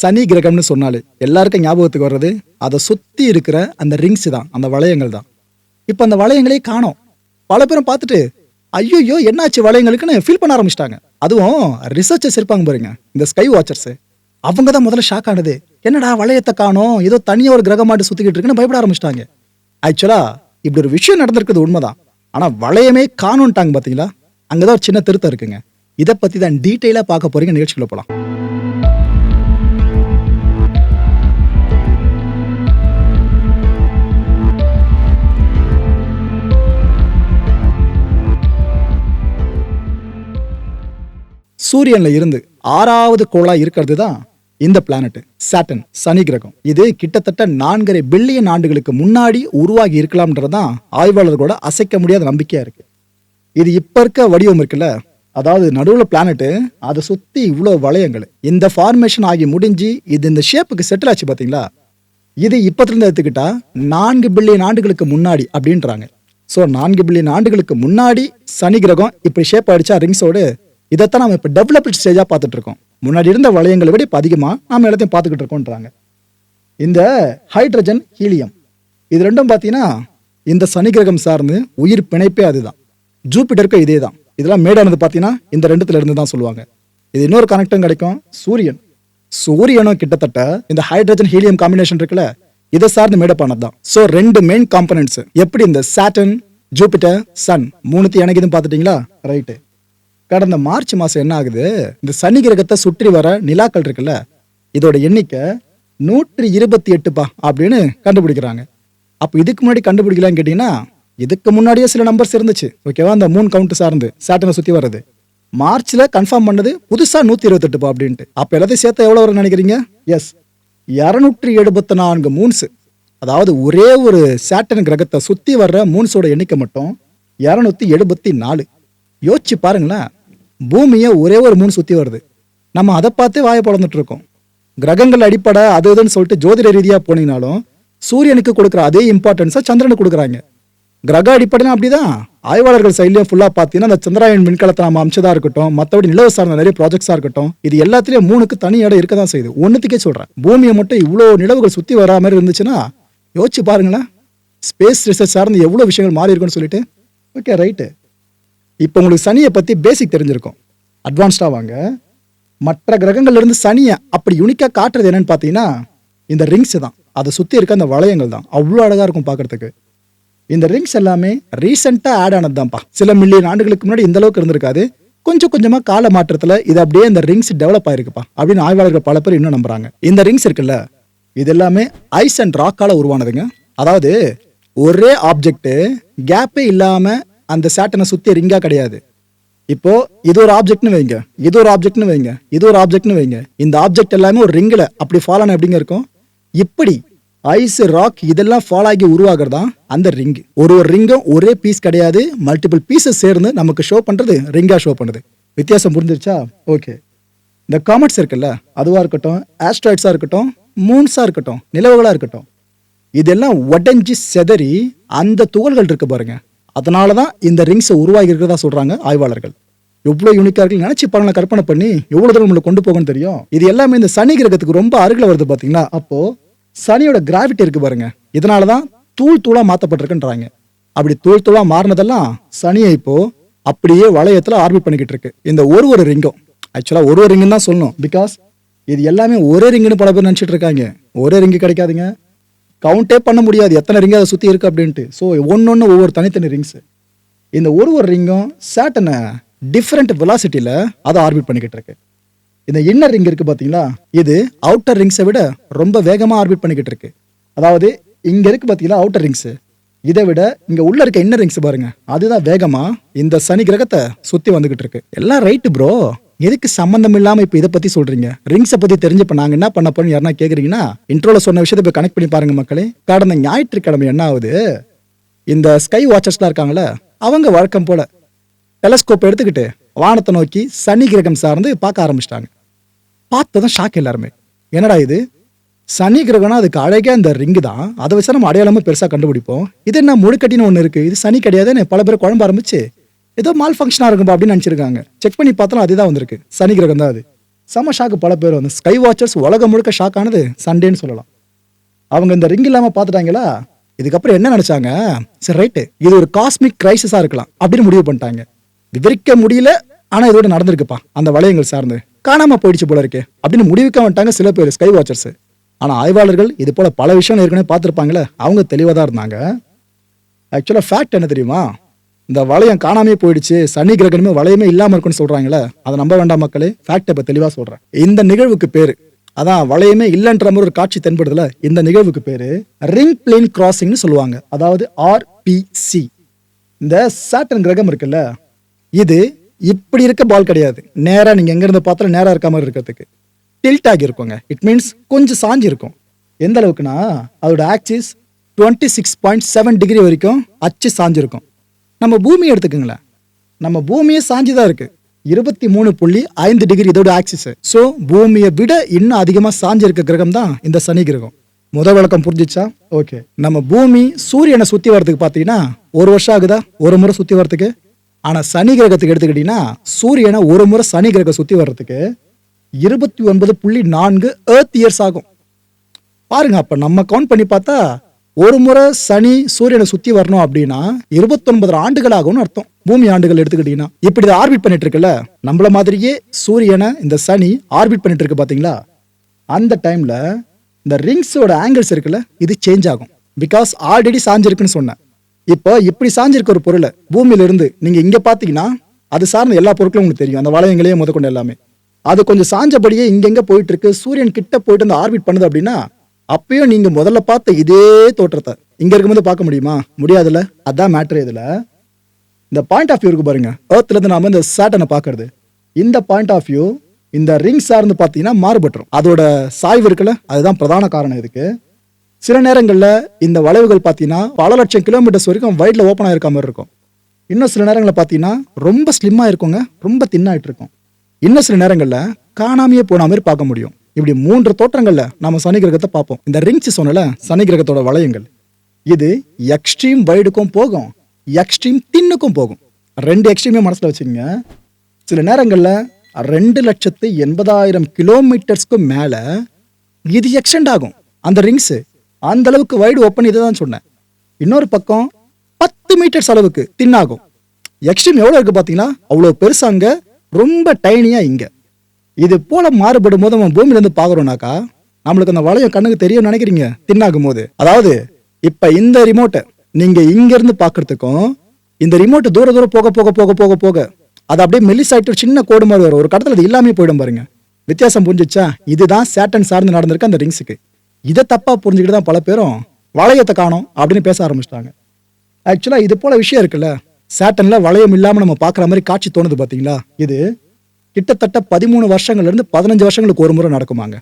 Shani கிரகம்னு சொன்னாலே எல்லாருக்கும் ஞாபகத்துக்கு வர்றது அதை சுத்தி இருக்கிற அந்த ரிங்ஸ் தான் அந்த வளையங்கள் தான். இப்போ அந்த வளையங்களே காணோம். பல பேரும் பார்த்துட்டு ஐயோ என்னாச்சு வளையங்களுக்குன்னு ஃபீல் பண்ண ஆரம்பிச்சிட்டாங்க. அதுவும் ரிசர்ச்சர்ஸ் இருப்பாங்க பாருங்க இந்த ஸ்கை வாட்சர்ஸ் அவங்க தான் முதல்ல ஷாக் ஆனது. என்னடா வளையத்தை காணோம் ஏதோ தனியாக ஒரு கிரகமாட்டு சுத்திக்கிட்டு இருக்குன்னு பயப்பட ஆரம்பிச்சிட்டாங்க. ஆக்சுவலா இப்படி ஒரு விஷயம் நடந்திருக்குது உண்மைதான். ஆனால் வளையமே காணோன்ட்டாங்க அங்கே தான் ஒரு சின்ன திருத்தம் இருக்குங்க. இதை பற்றி தான் டீட்டெயிலாக பார்க்க போறீங்க நிகழ்ச்சிக்குள்ள போகலாம் சூரியன்ல இருந்து ஆறாவது கோளா இருக்கிறது தான் இந்த பிளானட் சாட்டன் சனி கிரகம். இது கிட்டத்தட்ட நான்கரை பில்லியன் ஆண்டுகளுக்கு முன்னாடி உருவாகி இருக்கலாம்ன்றதான் ஆய்வாளர்களோட அசைக்க முடியாத நம்பிக்கையா இருக்கு. இது இப்ப இருக்க வடிவம் இருக்குல்ல? அதாவது நடுவுல பிளானட்டு அதை சுத்தி இவ்வளோ வளையங்கள். இந்த ஃபார்மேஷன் ஆகி முடிஞ்சு இது இந்த ஷேப்புக்கு செட்டில் ஆச்சு பாத்தீங்களா? இது இப்பத்திலிருந்து எடுத்துக்கிட்டா நான்கு பில்லியன் ஆண்டுகளுக்கு முன்னாடி அப்படின்றாங்க. ஸோ நான்கு பில்லியன் ஆண்டுகளுக்கு முன்னாடி சனி கிரகம் இப்படி ஷேப் ஆயிடுச்சா ரிங்ஸோடு இதைத்தான் நம்ம இப்போ டெவலப்டு ஸ்டேஜாக பார்த்துட்டு இருக்கோம் முன்னாடி இருந்த வளையங்களை விட இப்போ அதிகமாக நாம் எல்லாத்தையும் பார்த்துக்கிட்டு இருக்கோன்றாங்க இந்த ஹைட்ரஜன் ஹீலியம் இது ரெண்டும் பார்த்தீங்கன்னா இந்த சனி கிரகம் சார்ந்து உயிர் பிணைப்பே அதுதான். ஜூபிட்டருக்கும் இதே தான் இதெல்லாம் மேடானது பார்த்தீங்கன்னா இந்த ரெண்டுத்துல இருந்து தான் சொல்லுவாங்க. இது இன்னொரு கனெக்டும் கிடைக்கும் சூரியன். சூரியனும் கிட்டத்தட்ட இந்த ஹைட்ரஜன் ஹீலியம் காம்பினேஷன் இருக்குல்ல இதை சார்ந்து மேடப்பானது தான் ஸோ ரெண்டு மெயின் காம்பனன்ட்ஸ் எப்படி இந்த சாட்டன் ஜூபிட்டர் சன் மூணுத்தையும் இணைக்குதுன்னு பார்த்துட்டீங்களா? ரைட்டு கடந்த மார்ச் மாசம் என்ன ஆகுது? இந்த சனி கிரகத்தை சுற்றி வர நிலாக்கள் இருக்குல்ல இதோட எண்ணிக்கை நூற்றி இருபத்தி எட்டுப்பா அப்படின்னு கண்டுபிடிக்கிறாங்க. அப்போ இதுக்கு முன்னாடி கண்டுபிடிக்கலான்னு கேட்டிங்கன்னா இதுக்கு முன்னாடியே சில நம்பர்ஸ் இருந்துச்சு. ஓகேவா அந்த மூணு கவுண்ட் சார்ந்து சாட்டனை சுற்றி வர்றது. மார்ச்ல கன்ஃபார்ம் பண்ணது புதுசா நூத்தி இருபத்தெட்டுப்பா அப்படின்ட்டு. அப்ப எல்லாத்தையும் சேர்த்து எவ்வளவு வரும்னு நினைக்கிறீங்க? எஸ் இரநூற்றி எழுபத்தி நான்கு மூன்ஸ் அதாவது ஒரே ஒரு சாட்டன் கிரகத்தை சுத்தி வர்ற மூன்ஸோட எண்ணிக்கை மட்டும் இரநூத்தி எழுபத்தி நாலு. யோசிச்சு பாருங்களேன் பூமியை ஒரே ஒரு மூணு சுற்றி வருது. நம்ம அதை பார்த்து வாயை பிளந்துட்டு இருக்கோம். கிரகங்கள் அடிப்படை அது இதுன்னு சொல்லிட்டு ஜோதிட ரீதியாக போனீங்கனாலும் சூரியனுக்கு கொடுக்குற அதே இம்பார்ட்டன்ஸை சந்திரனுக்கு கொடுக்குறாங்க. கிரக அடிப்படைனா அப்படிதான். ஆய்வாளர்கள் சைட்லேயும் ஃபுல்லாக பார்த்தீங்கன்னா அந்த சந்திராயன் விண்கலத்தை நம்ம அமைச்சதாக இருக்கட்டும் மற்றபடி நிலவு சார்ந்த நிறைய ப்ராஜெக்ட்ஸாக இருக்கட்டும் இது எல்லாத்துலேயும் மூணுக்கு தனி இடம் இருக்க தான் செய்யுது. ஒன்றுத்துக்கே சொல்கிறேன் பூமியை மட்டும் இவ்வளோ நிலவுகள் சுற்றி வரா மாதிரி இருந்துச்சுன்னா யோசிச்சு பாருங்களேன் ஸ்பேஸ் ரிசர்ச் சார்ந்து எவ்வளோ விஷயங்கள் மாறி இருக்குன்னு சொல்லிட்டு ஓகே ரைட்டு இப்போ உங்களுக்கு சனியை பற்றி பேசிக் தெரிஞ்சிருக்கும். அட்வான்ஸ்டாக வாங்க. மற்ற கிரகங்கள்லேருந்து சனியை அப்படி யூனிக்காக காட்டுறது என்னன்னு பார்த்தீங்கன்னா இந்த ரிங்ஸ் தான். அதை சுற்றி இருக்க அந்த வளையங்கள் தான். அவ்வளோ அழகாக இருக்கும் பார்க்குறதுக்கு. இந்த ரிங்ஸ் எல்லாமே ரீசெண்டாக ஆட் ஆனது தான்ப்பா. சில மில்லியன் ஆண்டுகளுக்கு முன்னாடி இந்த அளவுக்கு இருந்திருக்காது. கொஞ்சம் கொஞ்சமாக கால மாற்றத்தில் இது அப்படியே இந்த ரிங்ஸ் டெவலப் ஆயிருக்குப்பா அப்படின்னு ஆய்வாளர்கள் பல பேர் இன்னும் நம்புறாங்க. இந்த ரிங்ஸ் இருக்குல்ல இது எல்லாமே ஐஸ் அண்ட் ராக்கால உருவானதுங்க. அதாவது ஒரே ஆப்ஜெக்ட் கேப்பே இல்லாமல் அந்த சேட்டனை சுத்தி ரிங்கா கிடையாது. இப்போ இது ஒரு ஆப்ஜெக்ட்னு வைங்க. இது ஒரு ஆப்ஜெக்ட்னு வைங்க. இது ஒரு ஆப்ஜெக்ட்னு வைங்க. இந்த ஆப்ஜெக்ட் எல்லாமே ஒரு ரிங்கில் அப்படி ஃபாலோ ஆன எப்படிங்க இருக்கும்? இப்படி ஐஸ் ராக் இதெல்லாம் ஃபாலோ ஆகி உருவாகிறதா அந்த ரிங் ஒரு ஒரு ரிங்கும் ஒரே பீஸ் கிடையாது. மல்டிபிள் பீசஸ் சேர்ந்து நமக்கு ஷோ பண்ணுறது ரிங்காக ஷோ பண்ணுது. வித்தியாசம் புரிஞ்சிருச்சா? ஓகே இந்த காமெட்ஸ் இருக்குல்ல அதுவாக இருக்கட்டும் ஆஸ்ட்ராய்ட்ஸாக இருக்கட்டும் மூன்ஸாக இருக்கட்டும் நிலவுகளாக இருக்கட்டும் இதெல்லாம் உடஞ்சி செதறி அந்த துகள்கள் இருக்கு பாருங்கள் அதனால தான் இந்த ரிங்ஸை உருவாகி இருக்கிறதா சொல்கிறாங்க ஆய்வாளர்கள். எவ்வளோ யூனிக்காக இருக்கு. நினச்சி பாருங்களேன் கற்பனை பண்ணி எவ்வளோ தூரம் நம்மளை கொண்டு போகும்னு தெரியும். இது எல்லாமே இந்த சனி கிரகத்துக்கு ரொம்ப அருகில் வருது பார்த்தீங்கன்னா அப்போது சனியோட கிராவிட்டி இருக்குது பாருங்க. இதனால தான் தூள் தூளாக மாற்றப்பட்டிருக்குன்றாங்க அப்படி தூள் தூளாக மாறினதெல்லாம் சனியை இப்போது அப்படியே வளையத்தில் ஆர்பிட் பண்ணிக்கிட்டு இருக்கு. இந்த ஒரு ஒரு ரிங்கும். ஆக்சுவலாக ஒரு ஒரு ரிங்கு தான் சொல்லணும். பிகாஸ் இது எல்லாமே ஒரே ரிங்குன்னு பல பேர் நினச்சிட்டு இருக்காங்க. ஒரே ரிங்கு கிடைக்காதுங்க. கவுண்டே பண்ண முடியாது. எத்தனை ரிங்கு அதை சுற்றி இருக்குது அப்படின்ட்டு. ஸோ ஒன்று ஒவ்வொரு தனித்தனி ரிங்ஸு இந்த ஒரு ஒரு ரிங்கும் சேட்டனை டிஃப்ரெண்ட் வெலாசிட்டியில் அதை ஆர்பிட் பண்ணிக்கிட்டு இருக்கு. இந்த இன்னர் ரிங் இருக்குது பார்த்தீங்களா இது அவுட்டர் ரிங்ஸை விட ரொம்ப வேகமாக ஆர்பிட் பண்ணிக்கிட்டு இருக்கு. அதாவது இங்கே இருக்கு பார்த்தீங்களா அவுட்டர் ரிங்ஸு இதை விட இங்கே உள்ள இருக்க இன்னர் ரிங்ஸ் பாருங்க. அதுதான் வேகமாக இந்த சனி கிரகத்தை சுற்றி வந்துக்கிட்டு இருக்கு. எல்லாம் ரைட்டு ப்ரோ எதுக்கு சம்பந்தம் இல்லாம இப்ப இதை பத்தி சொல்றீங்க? ரிங்ஸை பத்தி தெரிஞ்சப்ப நாங்க என்ன பண்ண போறோம் யாருன்னா கேக்குறீங்கன்னா இன்ட்ரோல சொன்ன விஷயத்தை போய் கனெக்ட் பண்ணி பாருங்க மக்களே. கடந்த ஞாயிற்றுக்கிழமை என்ன ஆகுது? இந்த ஸ்கை வாட்சர்ஸ்லாம் இருக்காங்கள அவங்க வழக்கம் போல டெலஸ்கோப் எடுத்துக்கிட்டு வானத்தை நோக்கி சனி கிரகம் சார்ந்து பார்க்க ஆரம்பிச்சிட்டாங்க. பார்த்ததும் ஷாக் எல்லாருமே. என்னடா இது? சனி கிரகம்னா அதுக்கு அழகே அந்த ரிங்கு தான். அதை வச்சு நம்ம அடையாளமும் பெருசாக கண்டுபிடிப்போம். இது என்ன முழுக்கட்டின்னு ஒன்று இருக்குது இது சனி கிடையாதுன்னு பல பேர் குழம்பு ஆரம்பிச்சு ஏதோ மால் ஃபங்க்ஷனாக இருக்கும் அப்படின்னு நினச்சிருக்காங்க. செக் பண்ணி பார்த்தாலும் அதுதான் வந்திருக்கு. சனி கிரகம் தான் அது. செம ஷாக்கு பல பேர் வந்து. ஸ்கை வாட்சர்ஸ் உலகம் முழுக்க ஷாக் ஆனது சண்டேன்னு சொல்லலாம். அவங்க இந்த ரிங் இல்லாமல் பார்த்துட்டாங்களா? இதுக்கப்புறம் என்ன நினச்சாங்க? சரி ரைட்டு இது ஒரு காஸ்மிக் கிரைசிஸாக இருக்கலாம் அப்படின்னு முடிவு பண்ணிட்டாங்க. விவரிக்க முடியல ஆனால் இதோட நடந்திருக்குப்பா. அந்த வளையங்கள் சார்ந்து. காணாமல் போயிடுச்சு போல இருக்கு அப்படின்னு முடிவுக்க வந்துட்டாங்க சில பேர் ஸ்கை வாட்சர்ஸ் ஆனால் ஆய்வாளர்கள் இது போல பல விஷயம் ஏற்கனவே பார்த்துருப்பாங்களே அவங்க தெளிவாக தான் இருந்தாங்க. ஆக்சுவலாக ஃபேக்ட் என்ன தெரியுமா? இந்த வளையம் காணாமே போயிடுச்சு சனி கிரகணமே வளையமே இல்லாம இருக்குன்னு சொல்றாங்களே அதை நம்ப வேண்டாம் மக்களே ஃபேக்ட் இப்ப தெளிவா சொல்றேன். இந்த நிகழ்வுக்கு பேரு அதான் வளையமே இல்லைன்ற மாதிரி ஒரு காட்சி தென்படுதுல இந்த நிகழ்வுக்கு பேரு ரிங் பிளேன் கிராசிங்னு சொல்லுவாங்க. அதாவது ஆர்பிசி இந்த சாட்டன் கிரகம் இருக்குல்ல இது இப்படி இருக்க பால் கிடையாது. நேராக நீங்கள் எங்கேருந்து பார்த்தாலும் நேராக இருக்க மாதிரி இருக்கிறதுக்கு. டில்ட் ஆகி இருக்குங்க. இட் மீன்ஸ் கொஞ்சம் சாஞ்சி இருக்கும். எந்த அளவுக்குன்னா அதோட axis twenty six point seven degree வரைக்கும் அச்சு சாஞ்சிருக்கும். நம்ம பூமி எடுத்துக்கோங்களேன். நம்ம பூமியே சாஞ்சி தான் இருக்கு. இருபத்தி மூணு புள்ளி ஐந்து டிகிரி இதோட ஆக்சிஸ் ஸோ பூமியை விட இன்னும் அதிகமாக சாஞ்சிருக்க கிரகம் தான் இந்த சனி கிரகம். முத விளக்கம் புரிஞ்சிச்சா? ஓகே நம்ம பூமி சூரியனை சுத்தி வர்றதுக்கு பார்த்தீங்கன்னா ஒரு வருஷம் ஆகுதா? ஒரு முறை சுத்தி வர்றதுக்கு. ஆனா சனி கிரகத்துக்கு எடுத்துக்கிட்டீங்கன்னா சூரியனை ஒரு முறை சனி கிரகம் சுத்தி வர்றதுக்கு இருபத்தி ஒன்பது புள்ளி நான்கு ஏர்த் இயர்ஸ் ஆகும். பாருங்க அப்ப நம்ம கவுண்ட் பண்ணி பார்த்தா ஒரு முறை சனி சூரியனை சுத்தி வரணும் அப்படின்னா இருபத்தொன்பது ஆண்டுகள் ஆகும்னு அர்த்தம். பூமி ஆண்டுகள் எடுத்துக்கிட்டீங்கன்னா. இப்படி ஆர்பிட் பண்ணிட்டு இருக்குல்ல நம்மள மாதிரியே சூரியனை இந்த சனி ஆர்பிட் பண்ணிட்டு இருக்கு பாத்தீங்களா? அந்த டைம்ல இந்த ரிங்ஸோட ஆங்கிள்ஸ் இருக்குல்ல இது சேஞ்ச் ஆகும். பிகாஸ் ஆல்ரெடி சாஞ்சிருக்குன்னு சொன்னேன். இப்போ இப்படி சாஞ்சிருக்க ஒரு பொருளை பூமியில இருந்து நீங்க இங்க பாத்தீங்கன்னா அது சார்ந்த எல்லா பொருட்களும் உங்களுக்கு தெரியும். அந்த வளையங்களையே முதற்கொண்டு எல்லாமே. அது கொஞ்சம் சாஞ்சபடியே இங்கெங்க போயிட்டு இருக்கு. சூரியன் கிட்ட போயிட்டு அந்த ஆர்பிட் பண்ணுது அப்படின்னா அப்பயும் நீங்க முதல்ல பார்த்த இதே தோற்றத்தை. இங்க இருக்கும்போது பார்க்க முடியுமா? முடியாதுல்ல? அதான் மேட்ரு இதுல. இந்த பாயிண்ட் ஆஃப் வியூ இருக்கு பாருங்க. ஏர்த்ல இருந்து நாம இந்த சேட்டனை பாக்குறது இந்த பாயிண்ட் ஆஃப் வியூ இந்த ரிங் சார்ந்து பார்த்தீங்கன்னா மாறுபட்டுரும். அதோட சாய்வு இருக்குல்ல? அதுதான் பிரதான காரணம் இதுக்கு. சில நேரங்களில் இந்த வளைவுகள் பார்த்தீங்கன்னா பல லட்சம் கிலோமீட்டர்ஸ் வரைக்கும் வைட்ல ஓப்பன் ஆயிருக்க மாதிரி இருக்கும். இன்னும் சில நேரங்களில் பார்த்தீங்கன்னா ரொம்ப ஸ்லிம்மாக இருக்குங்க. ரொம்ப தின்னாயிட்டு இருக்கும் இன்னும் சில நேரங்களில் காணாமையே போன மாதிரி பார்க்க முடியும். இப்படி மூன்று தோற்றங்களில் நம்ம சனி கிரகத்தை பார்ப்போம். இந்த ரிங்ஸ் சொன்னல சனி கிரகத்தோட வளையங்கள். இது எக்ஸ்ட்ரீம் வைடுக்கும் போகும் எக்ஸ்ட்ரீம் தின்னுக்கும் போகும். ரெண்டு எக்ஸ்ட்ரீமே மனசில் வச்சுக்கோங்க. சில நேரங்களில் ரெண்டு லட்சத்து எண்பதாயிரம் கிலோமீட்டர்ஸ்க்கு மேலே இது எக்ஸ்டெண்ட் ஆகும். அந்த ரிங்ஸு அந்த அளவுக்கு வைடு ஓப்பன் இதை தான் சொன்னேன். இன்னொரு பக்கம் பத்து மீட்டர்ஸ் அளவுக்கு தின்னாகும் எக்ஸ்ட்ரீம் எவ்வளோ இருக்குது பார்த்தீங்கன்னா அவ்வளோ பெருசாங்க ரொம்ப டைனியாக இங்கே. இது போல மாறுபடும் போது நம்ம பூமியில இருந்து பாக்குறோம்னாக்கா நம்மளுக்கு அந்த வளையம் கண்ணுக்கு தெரியும் நினைக்கிறீங்க தின்னாகும் போது அதாவது இப்ப இந்த ரிமோட்டை நீங்க இங்க இருந்து பார்க்கறதுக்கும் இந்த ரிமோட் தூர தூரம் போக போக போக போக போக அது அப்படியே மெல்லிசாயிட்டு சின்ன கோடு மாதிரி வரும். ஒரு கடத்துல அது இல்லாமே போயிடும் பாருங்க. வித்தியாசம் புரிஞ்சிச்சா? இதுதான் சேட்டன் சார்ந்து நடந்திருக்கு அந்த ரிங்ஸுக்கு. இதை தப்பா புரிஞ்சுக்கிட்டு தான் பல பேரும் வளையத்தை காணும் அப்படின்னு பேச ஆரம்பிச்சிட்டாங்க. ஆக்சுவலா இது போல விஷயம் இருக்குல்ல. சேட்டன்ல வளையம் இல்லாம நம்ம பார்க்குற மாதிரி காட்சி தோணுது பாத்தீங்களா? இது கிட்டத்தட்ட பதிமூணு வருஷங்கள்ல இருந்து பதினஞ்சு வருஷங்களுக்கு ஒரு முறை நடக்குமாங்க.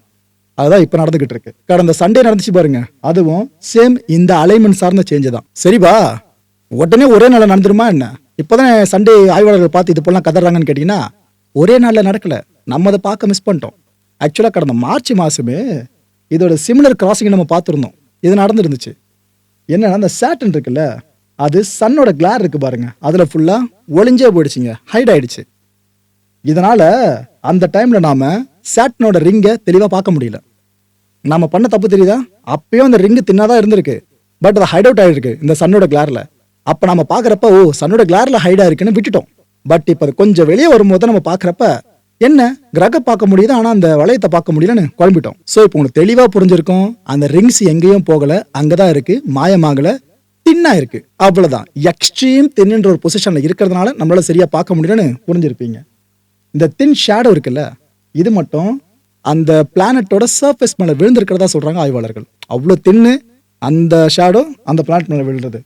அதுதான் இப்ப நடந்துகிட்டு இருக்கு. கடந்த சண்டே நடந்துச்சு பாருங்க. அதுவும் சேம் இந்த அலைன்மெண்ட் சார்ந்த சேஞ்சு தான். சரிபா உடனே ஒரே நாளில் நடந்துருமா என்ன? இப்போதான் சண்டே ஆய்வாளர்கள் பார்த்து இது போலாம் கதறாங்கன்னு கேட்டீங்கன்னா ஒரே நாள்ல நடக்கல. நம்ம அதை பார்க்க மிஸ் பண்ணிட்டோம். ஆக்சுவலா கடந்த மார்ச் மாசமே இதோட சிமிலர் கிராசிங் நம்ம பார்த்துருந்தோம். இது நடந்துருந்துச்சு. என்னன்னா அந்த சேட்டன் இருக்குல்ல அது சன்னோட கிளார் இருக்கு பாருங்க. அதுல ஃபுல்லா ஒளிஞ்சே போயிடுச்சுங்க. ஹைட் ஆயிடுச்சு. இதனால அந்த டைம்ல நாம சேட்டனோட ரிங்கை தெளிவா பார்க்க முடியல. நாம பண்ண தப்பு தெரியுதா? அப்பயும் அந்த ரிங்கு தின்னாதான் இருந்திருக்கு. பட் அது ஹைட் அவுட் ஆயிருக்கு இந்த சன்னோட கிளார்ல அப்ப நம்ம பாக்குறப்ப ஓ சன்னோட கிளார்ல ஹைடாக இருக்குன்னு விட்டுட்டோம். பட் இப்ப அது கொஞ்சம் வெளியே வரும்போது நம்ம பாக்குறப்ப என்ன? கிரக பார்க்க முடியுது ஆனா அந்த வளையத்தை பார்க்க முடியலன்னு குழம்பிட்டோம். ஸோ இப்போ உங்களுக்கு தெளிவா புரிஞ்சிருக்கும். அந்த ரிங்ஸ் எங்கேயும் போகல அங்கதான் இருக்கு மாயமாகல தின்னா இருக்கு அவ்வளவுதான் எக்ஸ்ட்ரீம் தின்னுன்ற ஒரு பொசிஷன்ல இருக்கிறதுனால நம்மளால சரியா பார்க்க முடியலன்னு புரிஞ்சிருப்பீங்க. இந்த தின் ஷேடோ இருக்குல்ல இது மட்டும் அந்த பிளானட்டோட சர்ஃபேஸ் மேலே விழுந்திருக்கிறதா சொல்கிறாங்க ஆய்வாளர்கள். அவ்வளோ தின்னு அந்த ஷேடோ அந்த பிளானட் மேலே விழுறது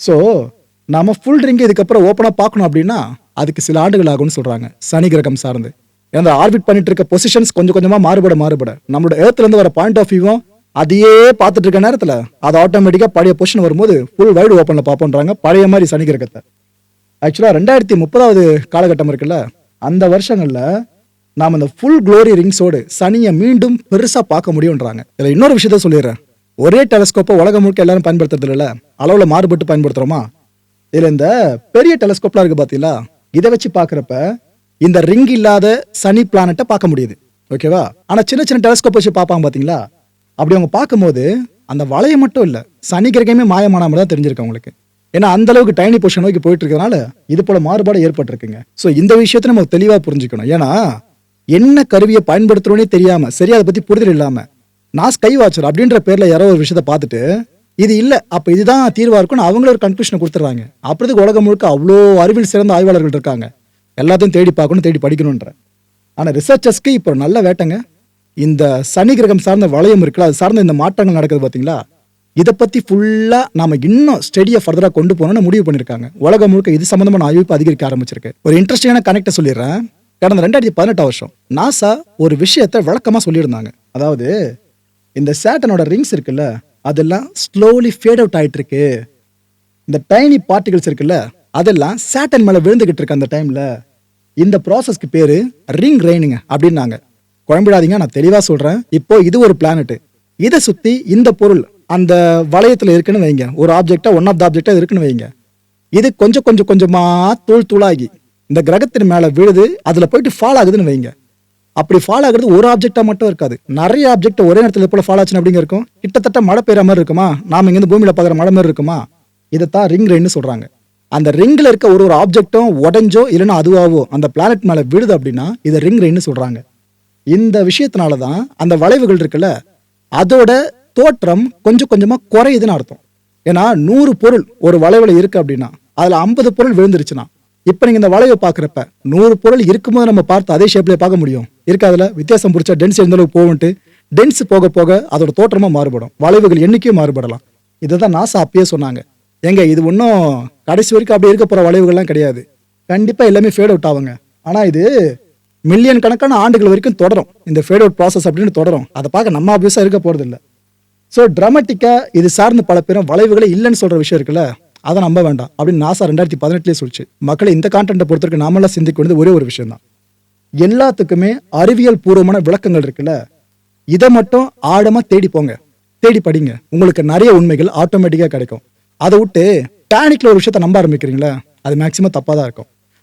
ஸோ நம்ம ஃபுல் ரிங்கை இதுக்கப்புறம் ஓப்பனாக பார்க்கணும் அப்படின்னா அதுக்கு சில ஆண்டுகள் ஆகும்னு சொல்கிறாங்க சனி கிரகம் சார்ந்து. ஏன்னா ஆர்பிட் பண்ணிட்டு இருக்க பொசிஷன்ஸ் கொஞ்சம் கொஞ்சமாக மாறுபட மாறுபட. நம்மளோட ஏர்த்ல வர பாயிண்ட் ஆஃப் வியூவும் அதையே பார்த்துட்டு இருக்க நேரத்தில் அது ஆட்டோமேட்டிக்காக பழைய பொசிஷன் வரும்போது ஃபுல் வைடு ஓப்பனில் பார்ப்போன்றாங்க பழைய மாதிரி சனி கிரகத்தை. ஆக்சுவலாக ரெண்டாயிரத்தி முப்பதாவது காலகட்டம் இருக்குல்ல அந்த வருஷங்களில் நாம் இந்த ஃபுல் க்ளோரி ரிங்ஸோடு சனியை மீண்டும் பெருசாக பார்க்க முடியும்ன்றாங்க. இதில் இன்னொரு விஷயத்த சொல்லிடுறேன். ஒரே டெலஸ்கோப்பை உலகம் முழுக்க எல்லாரும் பயன்படுத்துறது அளவில் மாறுபட்டு பயன்படுத்துகிறோமா இதில் இந்த பெரிய டெலஸ்கோப்லாம் இருக்குது பார்த்தீங்களா இதை வச்சு பார்க்குறப்ப இந்த ரிங் இல்லாத சனி பிளானட்டை பார்க்க முடியுது. ஓகேவா ஆனால் சின்ன சின்ன டெலஸ்கோப் வச்சு பார்ப்பாங்க பார்த்தீங்களா அப்படி அவங்க பார்க்கும்போது அந்த வளையம் மட்டும் இல்லை சனி கிரகமே மாயமான மாதிரி தான் தெரிஞ்சிருக்கு அவங்களுக்கு. ஏன்னா அந்த அளவுக்கு டைனி பொசிஷன் நோக்கி போயிட்டு இருக்கிறதுனால இது போல மாறுபாடு ஏற்பட்டிருக்குங்க. ஸோ இந்த விஷயத்தை நம்ம தெளிவாக புரிஞ்சுக்கணும். ஏன்னா என்ன கருவியை பயன்படுத்துறோனே தெரியாம சரியா அதை பத்தி புரிதல் இல்லாம நான் ஸ்கை வாட்சர் அப்படின்ற பேர்ல யாரோ ஒரு விஷயத்த பார்த்துட்டு இது இல்ல அப்ப இதுதான் தீர்வா இருக்கும்னு அவங்களே ஒரு கன்க்ளூஷனை கொடுத்துறாங்க அப்புறத்துக்கு உலகம் முழுக்க அவ்வளோ அறிவில் சிறந்த ஆய்வாளர்கள் இருக்காங்க. எல்லாத்தையும் தேடி பார்க்கணும் தேடி படிக்கணுன்ற ஆனா ரிசர்ச்சர்ஸ்க்கு இப்போ நல்ல வேட்டைங்க. இந்த சனி கிரகம் சார்ந்த வளையம் இருக்குல்ல அது சார்ந்த இந்த மாற்றங்கள் நடக்குது பாத்தீங்களா? இதை பற்றி ஃபுல்லாக நாம் இன்னும் ஸ்டடியை ஃபர்தராக கொண்டு போகணும்னு முடிவு பண்ணியிருக்காங்க. உலகம் முழுக்க இது சம்மந்தமான ஆய்வு அதிகரிக்க ஆரம்பிச்சிருக்கு. ஒரு இன்ட்ரெஸ்டிங்கான கனெக்டை சொல்லிடுறேன். கடந்த ரெண்டாயிரத்தி பதினெட்டாம் வருஷம் நாசா ஒரு விஷயத்தை வழக்கமாக சொல்லியிருந்தாங்க. அதாவது இந்த சேட்டனோட ரிங்ஸ் இருக்குல்ல அதெல்லாம் ஸ்லோலி ஃபேட் அவுட் ஆகிட்டு இருக்கு இந்த டைனி பார்ட்டிகல்ஸ் இருக்குல்ல அதெல்லாம் சேட்டன் மேலே விழுந்துகிட்டு இருக்கு அந்த டைமில் இந்த ப்ராசஸ்க்கு பேர் ரிங் ரெயினுங்க அப்படின்னாங்க. குழம்பிடாதீங்க நான் தெளிவாக சொல்கிறேன் இப்போ இது ஒரு பிளானட்டு இதை சுற்றி இந்த பொருள் அந்த வளையத்தில் இருக்குன்னு வைங்க. ஒரு ஆப்ஜெக்டாக ஒன் ஆஃப் த ஆப்ஜெக்டாக இருக்குன்னு வைங்க. இது கொஞ்சம் கொஞ்சம் கொஞ்சமாக தூள் தூளாகி இந்த கிரகத்தின் மேலே விழுது அதில் போயிட்டு ஃபால் ஆகுதுன்னு வைங்க. அப்படி ஃபால் ஆகுறது ஒரு ஆப்ஜெக்டாக மட்டும் இருக்காது. நிறைய ஆப்ஜெக்ட் ஒரே நேரத்தில் போல ஃபால் ஆச்சுன்னு அப்படிங்க இருக்கும். கிட்டத்தட்ட மழை பெய்கிற மாதிரி இருக்குமா? நாம் இங்கேருந்து பூமியில் பார்க்குற மழை மாதிரி இருக்குமா? இதைத்தான் ரிங் ரெயின்னு சொல்கிறாங்க அந்த ரிங்கில் இருக்க ஒரு ஒரு ஆப்ஜெக்டும் உடஞ்சோ இல்லைன்னா அதுவாகவோ அந்த பிளானட் மேலே விழுது அப்படின்னா இதை ரிங் ரெயின்னு சொல்கிறாங்க இந்த விஷயத்தினால தான் அந்த வளைவுகள் இருக்குல்ல அதோட தோற்றம் கொஞ்சம் கொஞ்சமாக குறையுதுன்னு அர்த்தம். ஏன்னா நூறு பொருள் ஒரு வளைவில் இருக்கு அப்படின்னா அதில் ஐம்பது பொருள் விழுந்துருச்சுன்னா இப்போ நீங்கள் இந்த வளைவை பார்க்குறப்ப நூறு பொருள் இருக்கும்போது நம்ம பார்த்து அதே ஷேப்லேயே பார்க்க முடியும். இருக்காதுல வித்தியாசம் பிடிச்சா டென்ஸ் எந்த அளவுக்கு போகும்ட்டு டென்ஸ் போக போக அதோட தோற்றமாக மாறுபடும். வளைவுகள் எண்ணிக்கையும் மாறுபடலாம். இதை தான் நாசா அப்பயே சொன்னாங்க. ஏங்க இது ஒன்றும் கடைசி வரைக்கும் அப்படி இருக்க போகிற வளைவுகள்லாம் கிடையாது. கண்டிப்பாக எல்லாமே ஃபேட் அவுட் ஆகுங்க. ஆனால் இது மில்லியன் கணக்கான ஆண்டுகள் வரைக்கும் தொடரும். இந்த ஃபேட் அவுட் ப்ராசஸ் அப்படின்னு தொடரும். அதை பார்க்க நம்ம அபியூஸாக இருக்க போகிறது இல்லை ஸோ ட்ராமட்டிக்காக இது சார்ந்த பல பேரும் வளைவுகளே இல்லைன்னு சொல்கிற விஷயம் இருக்குல்ல அதை நம்ப வேண்டாம் அப்படின்னு நாசா ரெண்டாயிரத்தி பதினெட்டுலேயே சொல்லிச்சு. மக்களை இந்த கான்டென்ட்டை பொறுத்தவரைக்கும் நாமெல்லாம் சிந்திக்க வேண்டியது ஒரே ஒரு விஷயம் தான் எல்லாத்துக்குமே அறிவியல் பூர்வமான விளக்கங்கள் இருக்குல்ல இதை மட்டும் ஆழமாக தேடி போங்க தேடி படிங்க. உங்களுக்கு நிறைய உண்மைகள் ஆட்டோமேட்டிக்காக கிடைக்கும். அதை விட்டு பேனிக்ல ஒரு விஷயத்த நம்ப ஆரம்பிக்கிறீங்களா அது மேக்சிமம் தப்பாக தான் இருக்கும்.